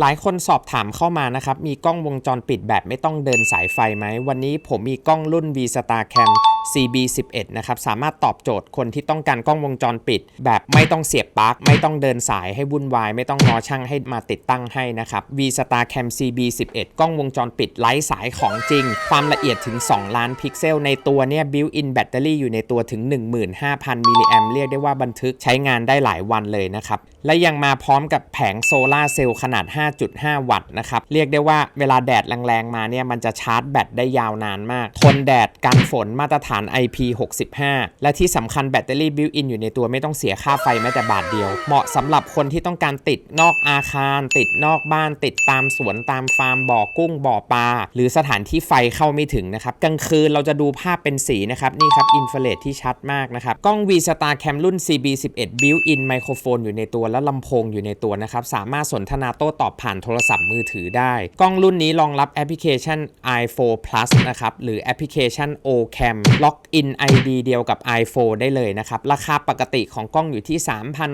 หลายคนสอบถามเข้ามานะครับ มีกล้องวงจรปิดแบบไม่ต้องเดินสายไฟไหม วันนี้ผมมีกล้องรุ่น V Star Cam CB11 นะครับสามารถตอบโจทย์คนที่ต้องการกล้องวงจรปิด แบบไม่ต้องเสียบปลั๊กไม่ต้องเดินสายให้วุ่นวาย ไม่ต้องรอช่างให้มาติดตั้งให้นะครับ V Star Cam CB11 กล้องวงจรปิดไร้สายของจริง ความละเอียดถึง 2 ล้านพิกเซล ในตัวเนี่ย built-in แบตเตอรี่อยู่ในตัวถึง 15,000 มิลลิแอมเรียกได้ว่าบันทึกใช้งานได้หลายวันเลยนะครับและยังมาพร้อมกับแผงโซลาเซลล์ขนาด 5.5 วัตต์นะครับเรียกได้ว่าเวลาแดดแรงๆมาเนี่ยมันจะชาร์จแบตได้ยาวนานมาก ทนแดดกันฝนมาตรฐาน IP65 และที่สำคัญแบตเตอรี่บิวอินอยู่ในตัวไม่ต้องเสียค่าไฟแม้แต่บาทเดียว เหมาะสำหรับคนที่ต้องการติดนอกอาคาร ติดนอกบ้าน ติดตามสวนตามฟาร์มบ่อกุ้งบ่อปลาหรือสถานที่ไฟเข้าไม่ถึงนะครับกลางคืนเราจะดูภาพเป็นสีนะครับนี่ครับอินฟราเรดที่ชัดมากนะครับกล้อง V Star Cam รุ่น CB11 built-in ไมโครโฟนอยู่ในตัวและลำโพงอยู่ในตัวนะครับสามารถสนทนาโต้ตอบผ่านโทรศัพท์มือถือได้ กล้องรุ่นนี้รองรับแอปพลิเคชัน i4 Plus นะครับหรือแอปพลิเคชัน OCam ล็อกอิน ID เดียวกับ i4 ได้เลยนะครับ ราคาปกติของกล้องอยู่ที่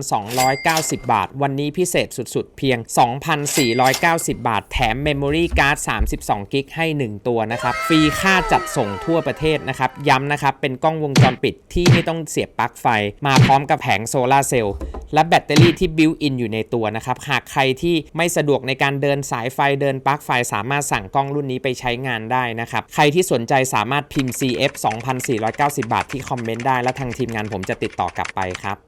3,290 บาท วันนี้พิเศษสุดๆ เพียง 2,490 บาท แถม Memory Card 32 กิกให้ 1 ตัวนะครับ ฟรีค่าจัดส่งทั่วประเทศนะครับ ย้ำนะครับ เป็นกล้องวงจรปิดที่ไม่ต้องเสียบปลั๊กไฟ มาพร้อมกับแผงโซลาร์เซลล์ และแบตเตอรี่ที่บิวอินอยู่ในตัวนะครับ หากใครที่ไม่สะดวกในการเดินสายไฟเดินปลั๊กไฟสามารถสั่งกล้องรุ่นนี้ไปใช้งานได้นะครับ ใครที่สนใจสามารถพิมพ์ CF 2,490 บาทที่คอมเมนต์ได้และทางทีมงานผมจะติดต่อกลับไปครับ